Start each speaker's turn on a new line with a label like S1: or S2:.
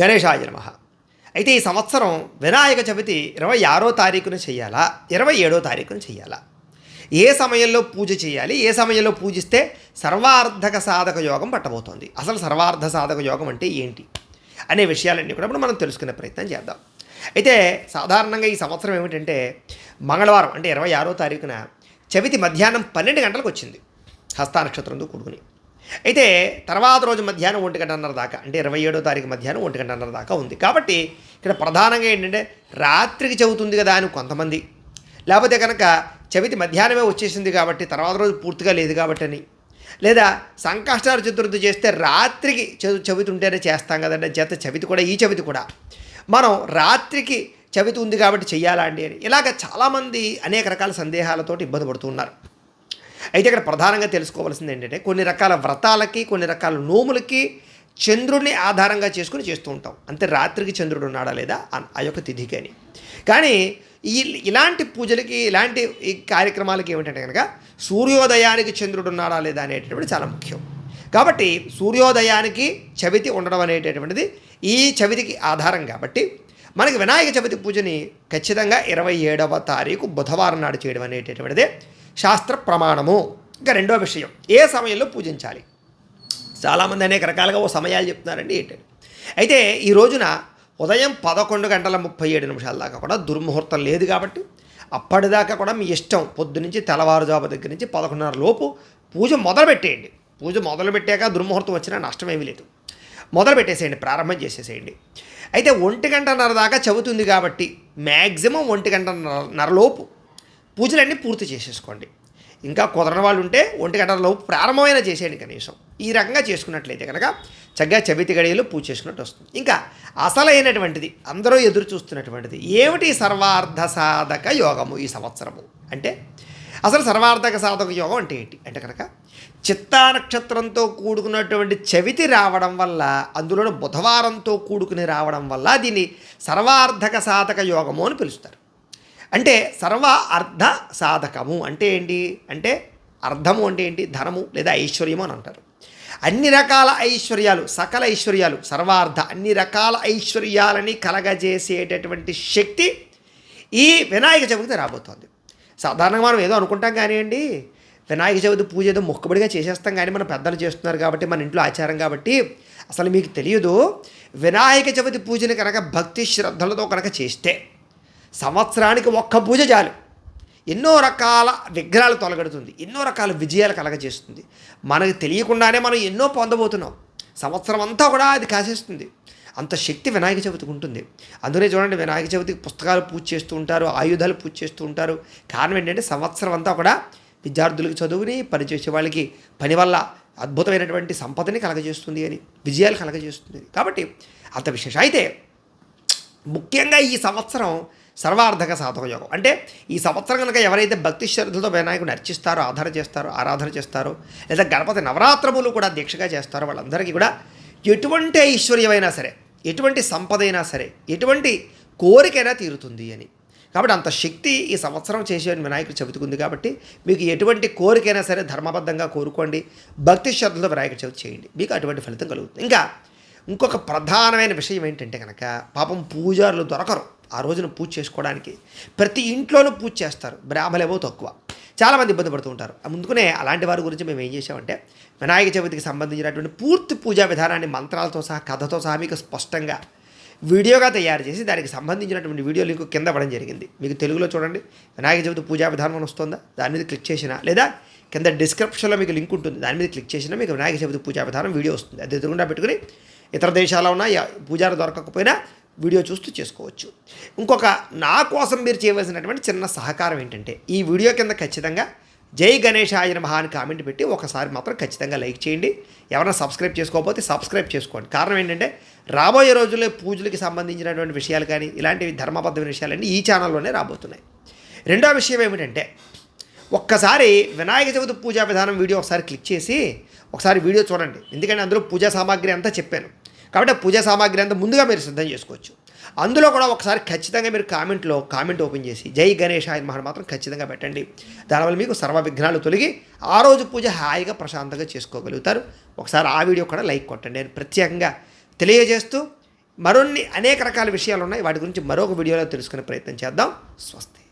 S1: గణేశాయ నమ. అయితే ఈ సంవత్సరం వినాయక చవితి ఇరవై ఆరో తారీఖున చేయాలా? ఇరవై ఏడో తారీఖున చేయాలా? ఏ సమయంలో పూజ చేయాలి? ఏ సమయంలో పూజిస్తే సర్వార్థక సాధక యోగం పట్టబోతోంది? అసలు సర్వార్థ సాధక యోగం అంటే ఏంటి? అనే విషయాలన్నీ కూడా ఇప్పుడు మనం తెలుసుకునే ప్రయత్నం చేద్దాం. అయితే సాధారణంగా ఈ సంవత్సరం ఏమిటంటే మంగళవారం అంటే ఇరవై ఆరో తారీఖున చవితి మధ్యాహ్నం పన్నెండు గంటలకు వచ్చింది. హస్తానక్షత్రంతో కూడుకుని. అయితే తర్వాత రోజు మధ్యాహ్నం ఒంటి గంటన్నర దాకా అంటే ఇరవై ఏడో తారీఖు మధ్యాహ్నం ఒంటి గంటన్నర దాకా ఉంది. కాబట్టి ఇక్కడ ప్రధానంగా ఏంటంటే రాత్రికి చెబుతుంది కదా అని కొంతమంది. లేకపోతే కనుక చవితి మధ్యాహ్నమే వచ్చేసింది కాబట్టి తర్వాత రోజు పూర్తిగా లేదు కాబట్టి అని. లేదా సంకష్టార చతుర్థి చేస్తే రాత్రికి చదువు చవితి ఉంటేనే చేస్తాం కదండి. చేత చవితి కూడా ఈ చవితి కూడా. మనం రాత్రికి చవితి ఉంది కాబట్టి చెయ్యాలా అండి అని. ఇలాగ చాలామంది అనేక రకాల సందేహాలతో ఇబ్బంది పడుతున్నారు అయితే ఇక్కడ ప్రధానంగా తెలుసుకోవాల్సింది ఏంటంటే కొన్ని రకాల వ్రతాలకి కొన్ని రకాల నోములకి చంద్రుడిని ఆధారంగా చేసుకుని చేస్తూ ఉంటాం. అంతే రాత్రికి చంద్రుడు ఉన్నాడా లేదా ఆ- యొక్క తిథికి అని. కానీ ఈ ఇలాంటి పూజలకి ఇలాంటి ఈ కార్యక్రమాలకి ఏమిటంటే కనుక సూర్యోదయానికి చంద్రుడు ఉన్నాడా లేదా అనేటటువంటి చాలా ముఖ్యం. కాబట్టి సూర్యోదయానికి చవితి ఉండడం అనేటటువంటిది ఈ చవితికి ఆధారం కాబట్టి మనకి వినాయక చవితి పూజని ఖచ్చితంగా ఇరవై ఏడవ తారీఖు బుధవారం నాడు చేయడం అనేటటువంటిదే. శాస్త్ర ప్రమాణము. ఇంకా రెండో విషయం ఏ సమయంలో పూజించాలి? చాలామంది అనేక రకాలుగా ఓ సమయాలు చెప్తున్నారండి ఏంటంటే అయితే ఈ రోజున ఉదయం పదకొండు గంటల ముప్పై ఏడు నిమిషాల దాకా కూడా దుర్ముహూర్తం లేదు కాబట్టి అప్పటిదాకా కూడా మీ ఇష్టం పొద్దు నుంచి తెల్లవారుజాము దగ్గర నుంచి పదకొండున్నర లోపు పూజ మొదలు పెట్టేయండి పూజ మొదలు పెట్టాక దుర్ముహూర్తం వచ్చినా నష్టం ఏమీ లేదు. మొదలు పెట్టేసేయండి ప్రారంభం చేసేసేయండి. అయితే ఒంటి గంటన్నర దాకా చదువుతుంది కాబట్టి మ్యాక్సిమం ఒంటి గంటన్నర లోపు పూజలన్నీ పూర్తి చేసేసుకోండి. ఇంకా కుదరని వాళ్ళు ఉంటే ఒంటి గంటలలో ప్రారంభమైన చేసేయండి కనీసం. ఈ రకంగా చేసుకున్నట్లయితే కనుక చక్కగా చవితి గడియలు పూజ చేసుకున్నట్టు వస్తుంది. ఇంకా అసలైనటువంటిది అందరూ ఎదురు చూస్తున్నటువంటిది ఏమిటి సర్వార్థ సాధక యోగము ఈ సంవత్సరము? అంటే అసలు సర్వార్థక సాధక యోగం అంటే ఏంటి? అంటే కనుక చిత్తా నక్షత్రంతో కూడుకున్నటువంటి చవితి రావడం వల్ల అందులోనూ బుధవారంతో కూడుకుని రావడం వల్ల దీన్ని సర్వార్థక సాధక యోగము అని పిలుస్తారు. అంటే సర్వ అర్ధ సాధకము అంటే ఏంటి? అంటే అర్థము అంటే ఏంటి? ధనము లేదా ఐశ్వర్యము అని అంటారు. అన్ని రకాల ఐశ్వర్యాలు సకల ఐశ్వర్యాలు సర్వార్థ అన్ని రకాల ఐశ్వర్యాలని కలగజేసేటటువంటి శక్తి ఈ వినాయక చవితి రాబోతోంది. సాధారణంగా మనం ఏదో అనుకుంటాం కానివ్వండి వినాయక చవితి పూజ ఏదో మొక్కబడిగా చేసేస్తాం కానీ మన పెద్దలు చేస్తున్నారు కాబట్టి మన ఇంట్లో ఆచారం కాబట్టి అసలు మీకు తెలియదు వినాయక చవితి పూజను కనుక భక్తి శ్రద్ధలతో కనుక చేస్తే సంవత్సరానికి ఒక్క పూజ చాలు. ఎన్నో రకాల విగ్రహాలు తొలగడుతుంది. ఎన్నో రకాల విజయాలు కలగజేస్తుంది. మనకు తెలియకుండానే మనం ఎన్నో పొందబోతున్నాం. సంవత్సరం అంతా కూడా అది కాసేస్తుంది. అంత శక్తి వినాయక చవితికి ఉంటుంది. అందుకనే చూడండి వినాయక చవితికి పుస్తకాలు పూజ చేస్తూ ఉంటారు ఆయుధాలు పూజ చేస్తూ ఉంటారు. కారణం ఏంటంటే సంవత్సరం అంతా కూడా విద్యార్థులకు చదువుని పనిచేసే వాళ్ళకి పని వల్ల అద్భుతమైనటువంటి సంపదని కలగజేస్తుంది అని విజయాలు కలగజేస్తుంది కాబట్టి అంత విశేషం. అయితే ముఖ్యంగా ఈ సంవత్సరం సర్వార్థక సాధక యోగం. అంటే ఈ సంవత్సరం కనుక ఎవరైతే భక్తి శ్రద్ధలతో వినాయకుడిని అర్చిస్తారో ఆధార చేస్తారో ఆరాధన చేస్తారో లేదా గణపతి నవరాత్రములు కూడా దీక్షగా చేస్తారో వాళ్ళందరికీ కూడా ఎటువంటి ఐశ్వర్యమైనా సరే ఎటువంటి సంపద అయినా సరే ఎటువంటి కోరికైనా తీరుతుంది అని. కాబట్టి అంత శక్తి ఈ సంవత్సరం చేసే వినాయకుడు చెబుతుంది కాబట్టి మీకు ఎటువంటి కోరికైనా సరే ధర్మబద్ధంగా కోరుకోండి భక్తి శ్రద్ధలతో వినాయకుడు చవితి చేయండి. మీకు అటువంటి ఫలితం కలుగుతుంది. ఇంకా ఇంకొక ప్రధానమైన విషయం ఏంటంటే కనుక పాపం పూజారులు దొరకరు. ఆ రోజున పూజ చేసుకోవడానికి. ప్రతి ఇంట్లోనూ పూజ చేస్తారు. బ్రాహ్మలేమో తక్కువ. చాలామంది ఇబ్బంది పడుతూ ఉంటారు. ముందుకునే అలాంటి వారి గురించి మేము ఏం చేసామంటే వినాయక చవితికి సంబంధించినటువంటి పూర్తి పూజా విధానాన్ని మంత్రాలతో సహా కథతో సహా మీకు స్పష్టంగా వీడియోగా తయారు చేసి దానికి సంబంధించినటువంటి వీడియో లింక్ కింద పడడం జరిగింది. మీకు తెలుగులో చూడండి. వినాయక చవితి పూజా విధానం వస్తుందా? దాని మీద క్లిక్ చేసినా లేదా కింద డిస్క్రిప్షన్లో మీకు లింక్ ఉంటుంది. దాని మీద క్లిక్ చేసినా మీకు వినాయక చవితి పూజా విధానం వీడియో వస్తుంది. అది ఎదురుగుండా పెట్టుకుని ఇతర దేశాల్లో ఉన్న పూజారి పూజారు దొరకకపోయినా వీడియో చూస్తూ చేసుకోవచ్చు. ఇంకొక నా కోసం మీరు చేయవలసినటువంటి చిన్న సహకారం ఏంటంటే ఈ వీడియో కింద ఖచ్చితంగా జై గణేష్ ఆయన అని కామెంట్ పెట్టి ఒకసారి మాత్రం ఖచ్చితంగా లైక్ చేయండి. ఎవరైనా సబ్స్క్రైబ్ చేసుకోకపోతే సబ్స్క్రైబ్ చేసుకోండి. కారణం ఏంటంటే రాబోయే రోజుల్లో పూజలకి సంబంధించినటువంటి విషయాలు కానీ ఇలాంటివి ధర్మబద్ధమైన విషయాలన్నీ ఈ ఛానల్లోనే రాబోతున్నాయి. రెండో విషయం ఏమిటంటే ఒక్కసారి వినాయక చవితి పూజా విధానం వీడియో ఒకసారి క్లిక్ చేసి ఒకసారి వీడియో చూడండి. ఎందుకంటే అందులో పూజా సామాగ్రి అంతా చెప్పాను. కాబట్టి పూజా సామాగ్రి అంతా ముందుగా మీరు సిద్ధం చేసుకోవచ్చు. అందులో కూడా ఒకసారి ఖచ్చితంగా మీరు కామెంట్లో కామెంట్ ఓపెన్ చేసి జై గణేష్ ఆయన మహా మాత్రం ఖచ్చితంగా పెట్టండి. దానివల్ల మీకు సర్వ విఘ్నాలు తొలగి ఆ రోజు పూజ హాయిగా ప్రశాంతంగా చేసుకోగలుగుతారు. ఒకసారి ఆ వీడియో కూడా లైక్ కొట్టండి. నేను ప్రత్యేకంగా తెలియజేస్తూ మరిన్ని అనేక రకాల విషయాలు ఉన్నాయి. వాటి గురించి మరొక వీడియోలో తెలుసుకునే ప్రయత్నం చేద్దాం. స్వస్తి.